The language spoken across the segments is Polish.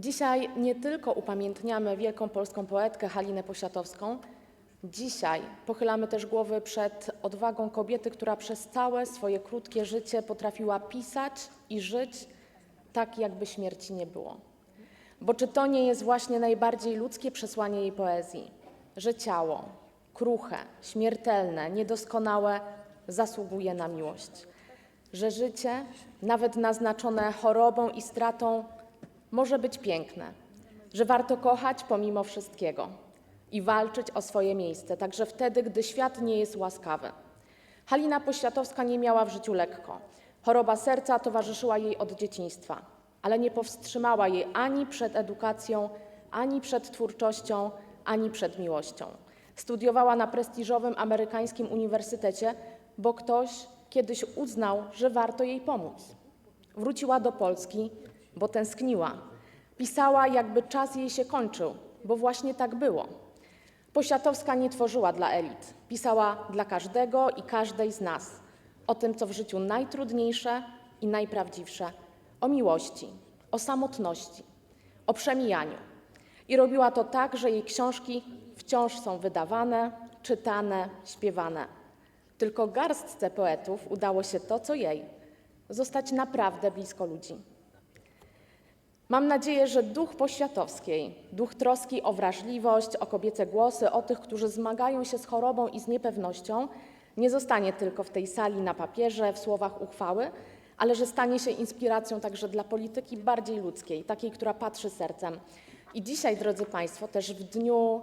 Dzisiaj nie tylko upamiętniamy wielką polską poetkę Halinę Posiatowską, dzisiaj pochylamy też głowy przed odwagą kobiety, która przez całe swoje krótkie życie potrafiła pisać i żyć tak, jakby śmierci nie było. Bo czy to nie jest właśnie najbardziej ludzkie przesłanie jej poezji, że ciało, kruche, śmiertelne, niedoskonałe zasługuje na miłość, że życie, nawet naznaczone chorobą i stratą, może być piękne, że warto kochać pomimo wszystkiego i walczyć o swoje miejsce, także wtedy, gdy świat nie jest łaskawy. Halina Poświatowska nie miała w życiu lekko. Choroba serca towarzyszyła jej od dzieciństwa, ale nie powstrzymała jej ani przed edukacją, ani przed twórczością, ani przed miłością. Studiowała na prestiżowym amerykańskim uniwersytecie, bo ktoś kiedyś uznał, że warto jej pomóc. Wróciła do Polski, bo tęskniła. Pisała, jakby czas jej się kończył, bo właśnie tak było. Posiatowska nie tworzyła dla elit. Pisała dla każdego i każdej z nas. O tym, co w życiu najtrudniejsze i najprawdziwsze. O miłości, o samotności, o przemijaniu. I robiła to tak, że jej książki wciąż są wydawane, czytane, śpiewane. Tylko garstce poetów udało się to, co jej zostać naprawdę blisko ludzi. Mam nadzieję, że duch poświatowskiej, duch troski o wrażliwość, o kobiece głosy, o tych, którzy zmagają się z chorobą i z niepewnością, nie zostanie tylko w tej sali na papierze, w słowach uchwały, ale że stanie się inspiracją także dla polityki bardziej ludzkiej, takiej, która patrzy sercem. I dzisiaj, drodzy Państwo, też w Dniu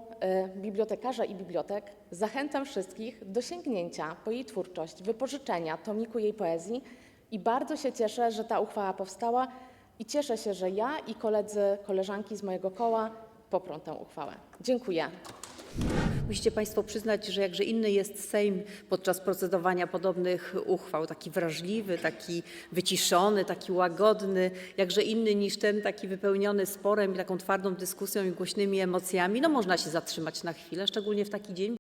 y, Bibliotekarza i Bibliotek zachęcam wszystkich do sięgnięcia po jej twórczość, wypożyczenia tomiku jej poezji i bardzo się cieszę, że ta uchwała powstała i cieszę się, że ja i koledzy, koleżanki z mojego koła poprą tę uchwałę. Dziękuję. Musicie Państwo przyznać, że jakże inny jest Sejm podczas procedowania podobnych uchwał. Taki wrażliwy, taki wyciszony, taki łagodny, jakże inny niż ten taki wypełniony sporem taką twardą dyskusją i głośnymi emocjami. No można się zatrzymać na chwilę, szczególnie w taki dzień.